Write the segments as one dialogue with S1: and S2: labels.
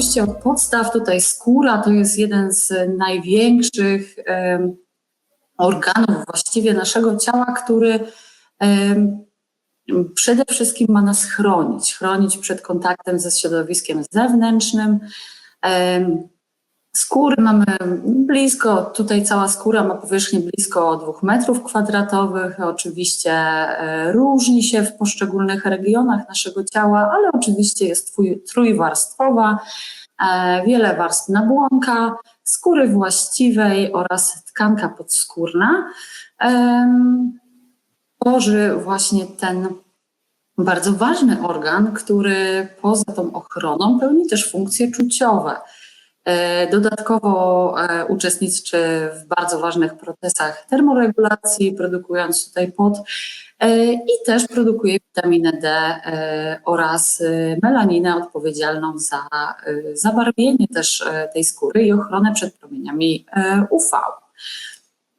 S1: oczywiście od podstaw. Tutaj skóra to jest jeden z największych organów właściwie naszego ciała, który przede wszystkim ma nas chronić. Chronić przed kontaktem ze środowiskiem zewnętrznym. Skóry mamy blisko, tutaj cała skóra ma powierzchnię blisko 2 metrów kwadratowych. Oczywiście e, różni się w poszczególnych regionach naszego ciała, ale oczywiście jest trójwarstwowa, e, wiele warstw nabłonka, skóry właściwej oraz tkanka podskórna. Tworzy właśnie ten bardzo ważny organ, który poza tą ochroną pełni też funkcje czuciowe. E, Dodatkowo e, uczestniczy w bardzo ważnych procesach termoregulacji, produkując tutaj pot e, i też produkuje witaminę D oraz melaninę odpowiedzialną za zabarwienie też tej skóry i ochronę przed promieniami UV.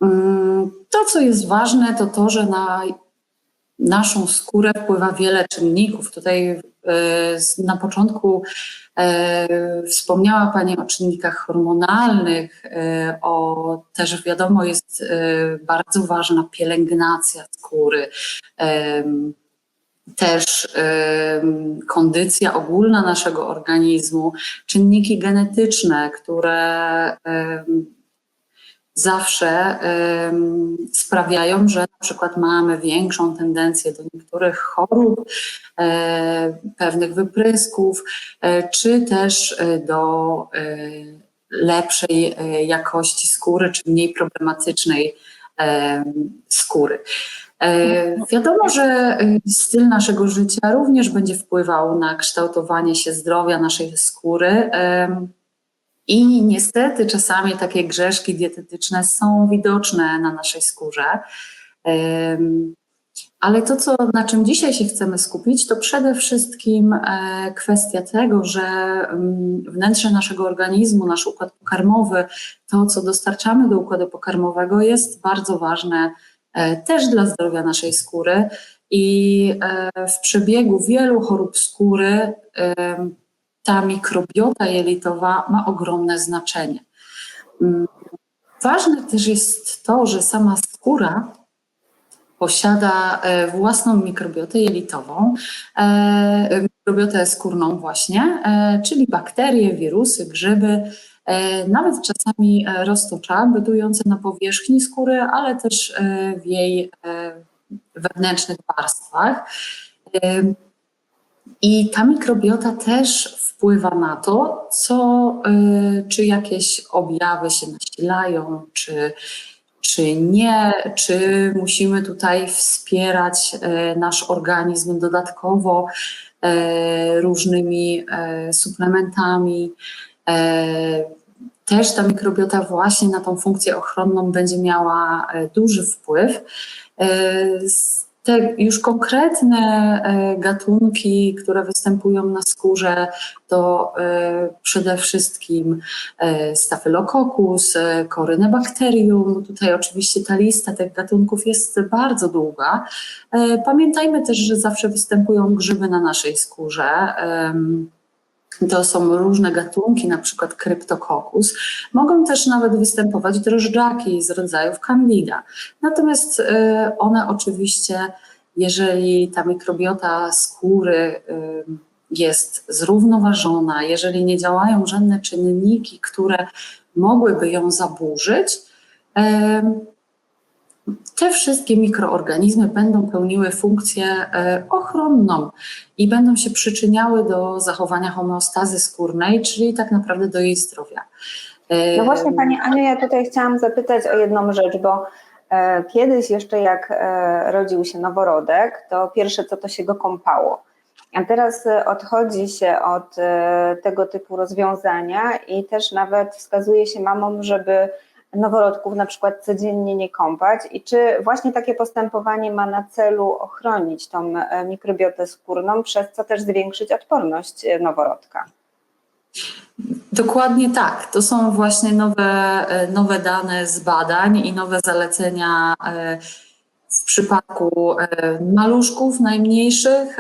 S1: Mm, To, co jest ważne, to to, że na naszą skórę wpływa wiele czynników. Tutaj e, na początku e, wspomniała Pani o czynnikach hormonalnych, e, o też wiadomo jest bardzo ważna pielęgnacja skóry. Też em, kondycja ogólna naszego organizmu, czynniki genetyczne, które em, zawsze sprawiają, że na przykład mamy większą tendencję do niektórych chorób, e, pewnych wyprysków, e, czy też e, do lepszej jakości skóry, czy mniej problematycznej em, skóry. E, Wiadomo, że styl naszego życia również będzie wpływał na kształtowanie się zdrowia naszej skóry. I niestety czasami takie grzeszki dietetyczne są widoczne na naszej skórze. Ale to, co, na czym dzisiaj się chcemy skupić, to przede wszystkim e, kwestia tego, że wnętrze naszego organizmu, nasz układ pokarmowy, to, co dostarczamy do układu pokarmowego, jest bardzo ważne e, też dla zdrowia naszej skóry. I e, w przebiegu wielu chorób skóry ta mikrobiota jelitowa ma ogromne znaczenie. Mm, Ważne też jest to, że sama skóra posiada e, własną mikrobiotę jelitową, e, mikrobiotę skórną właśnie, e, czyli bakterie, wirusy, grzyby, nawet czasami roztocza bytujące na powierzchni skóry, ale też w jej wewnętrznych warstwach. I ta mikrobiota też wpływa na to, co, y, czy jakieś objawy się nasilają, czy, czy nie, czy musimy tutaj wspierać y, nasz organizm dodatkowo y, różnymi suplementami. Też ta mikrobiota właśnie na tą funkcję ochronną będzie miała duży wpływ. Te już konkretne e, gatunki, które występują na skórze, to e, przede wszystkim e, Staphylococcus, Corynebacterium. Tutaj oczywiście ta lista tych gatunków jest bardzo długa. Pamiętajmy też, że zawsze występują grzyby na naszej skórze. To są różne gatunki, na przykład Cryptococcus. Mogą też nawet występować drożdżaki z rodzajów Candida. Natomiast e, one oczywiście, jeżeli ta mikrobiota skóry ym, jest zrównoważona, jeżeli nie działają żadne czynniki, które mogłyby ją zaburzyć, te wszystkie mikroorganizmy będą pełniły funkcję e, ochronną i będą się przyczyniały do zachowania homeostazy skórnej, czyli tak naprawdę do jej zdrowia. E,
S2: No właśnie Pani Aniu, ja tutaj chciałam zapytać o jedną rzecz, bo e, kiedyś jeszcze jak rodził się noworodek, to pierwsze co to się go kąpało. A teraz odchodzi się od tego typu rozwiązania i też nawet wskazuje się mamom, żeby noworodków na przykład codziennie nie kąpać i czy właśnie takie postępowanie ma na celu ochronić tą e, mikrobiotę skórną, przez co też zwiększyć odporność e, noworodka?
S1: Dokładnie tak. To są właśnie nowe, e, nowe dane z badań i nowe zalecenia w przypadku maluszków najmniejszych.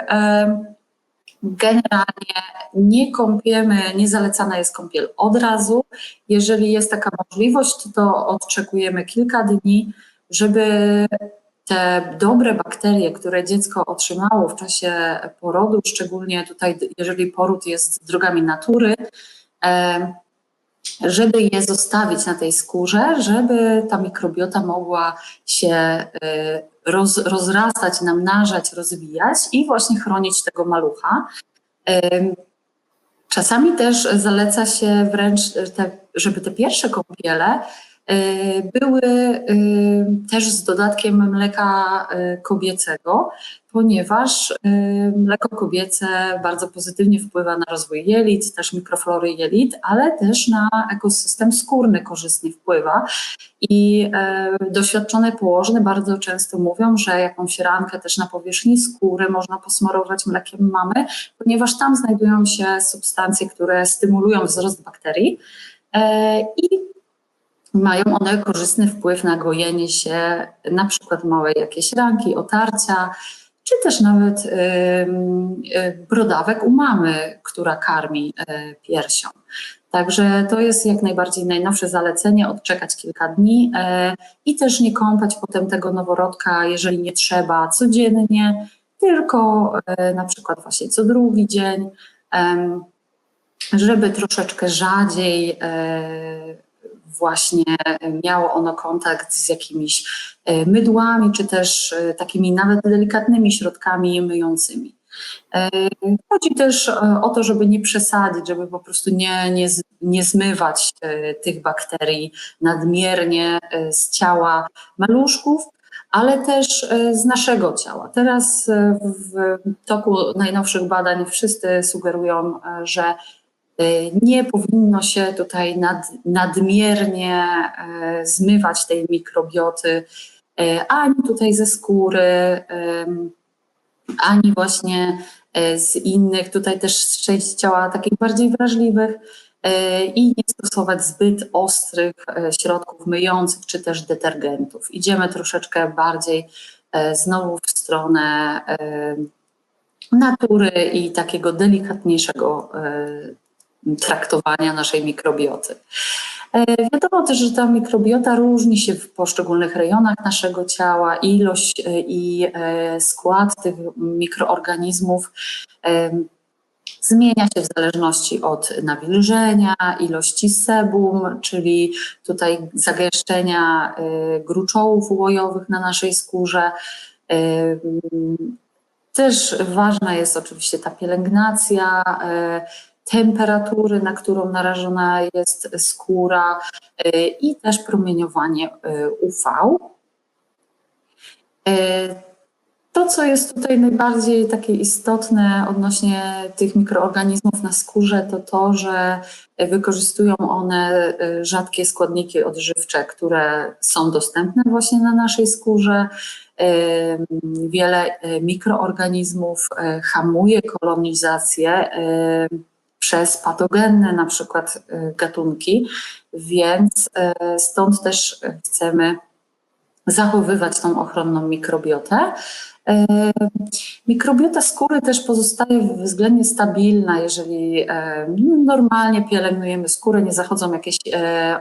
S1: Generalnie nie kąpiemy, nie zalecana jest kąpiel od razu. Jeżeli jest taka możliwość, to odczekujemy kilka dni, żeby te dobre bakterie, które dziecko otrzymało w czasie porodu, szczególnie tutaj, jeżeli poród jest drogami natury, żeby je zostawić na tej skórze, żeby ta mikrobiota mogła się y, roz, rozrastać, namnażać, rozwijać i właśnie chronić tego malucha. Czasami też zaleca się wręcz, te, żeby te pierwsze kąpiele były y, też z dodatkiem mleka y, kobiecego, ponieważ mleko kobiece bardzo pozytywnie wpływa na rozwój jelit, też mikroflory jelit, ale też na ekosystem skórny korzystnie wpływa. I e, doświadczone położne bardzo często mówią, że jakąś rankę też na powierzchni skóry można posmarować mlekiem mamy, ponieważ tam znajdują się substancje, które stymulują wzrost bakterii e, i mają one korzystny wpływ na gojenie się na przykład małej jakiejś ranki, otarcia, czy też nawet y, brodawek u mamy, która karmi y, piersią. Także to jest jak najbardziej najnowsze zalecenie, odczekać kilka dni e, i też nie kąpać potem tego noworodka, jeżeli nie trzeba, codziennie, tylko e, na przykład właśnie co drugi dzień, żeby troszeczkę rzadziej e, właśnie miało ono kontakt z jakimiś e, mydłami, czy też e, takimi nawet delikatnymi środkami myjącymi. E, Chodzi też o to, żeby nie przesadzić, żeby po prostu nie, nie, nie zmywać tych bakterii nadmiernie z ciała maluszków, ale też z naszego ciała. Teraz w toku najnowszych badań wszyscy sugerują, że nie powinno się tutaj nad, nadmiernie e, zmywać tej mikrobioty e, ani tutaj ze skóry, ani właśnie e, z innych, tutaj też z części ciała takich bardziej wrażliwych i nie stosować zbyt ostrych środków myjących czy też detergentów. Idziemy troszeczkę bardziej znowu w stronę natury i takiego delikatniejszego traktowania naszej mikrobioty. E, Wiadomo też, że ta mikrobiota różni się w poszczególnych rejonach naszego ciała, ilość e, i e, skład tych mikroorganizmów zmienia się w zależności od nawilżenia, ilości sebum, czyli tutaj zagęszczenia gruczołów łojowych na naszej skórze. Też ważna jest oczywiście ta pielęgnacja, temperatury, na którą narażona jest skóra e, i też promieniowanie e, UV. E, To, co jest tutaj najbardziej takie istotne odnośnie tych mikroorganizmów na skórze, to to, że wykorzystują one rzadkie składniki odżywcze, które są dostępne właśnie na naszej skórze. Wiele mikroorganizmów hamuje kolonizację przez patogenne na przykład e, gatunki, więc e, stąd też chcemy zachowywać tą ochronną mikrobiotę. E, Mikrobiota skóry też pozostaje względnie stabilna, jeżeli normalnie pielęgnujemy skórę, nie zachodzą jakieś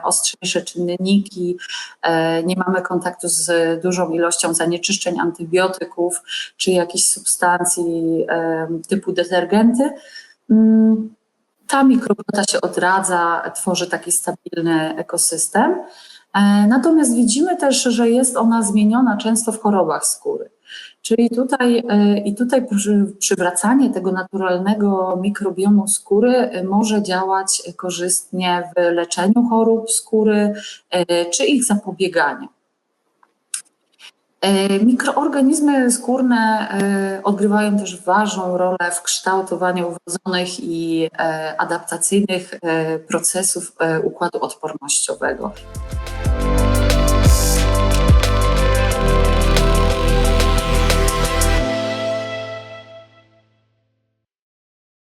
S1: ostrzejsze czynniki, nie mamy kontaktu z dużą ilością zanieczyszczeń antybiotyków czy jakichś substancji typu detergenty. Ta mikrobiota się odradza, tworzy taki stabilny ekosystem. E, Natomiast widzimy też, że jest ona zmieniona często w chorobach skóry. Czyli tutaj e, i tutaj przy- przywracanie tego naturalnego mikrobiomu skóry e, może działać korzystnie w leczeniu chorób skóry czy ich zapobieganiu. E, Mikroorganizmy skórne e, odgrywają też ważną rolę w kształtowaniu wrodzonych i e, adaptacyjnych procesów układu odpornościowego.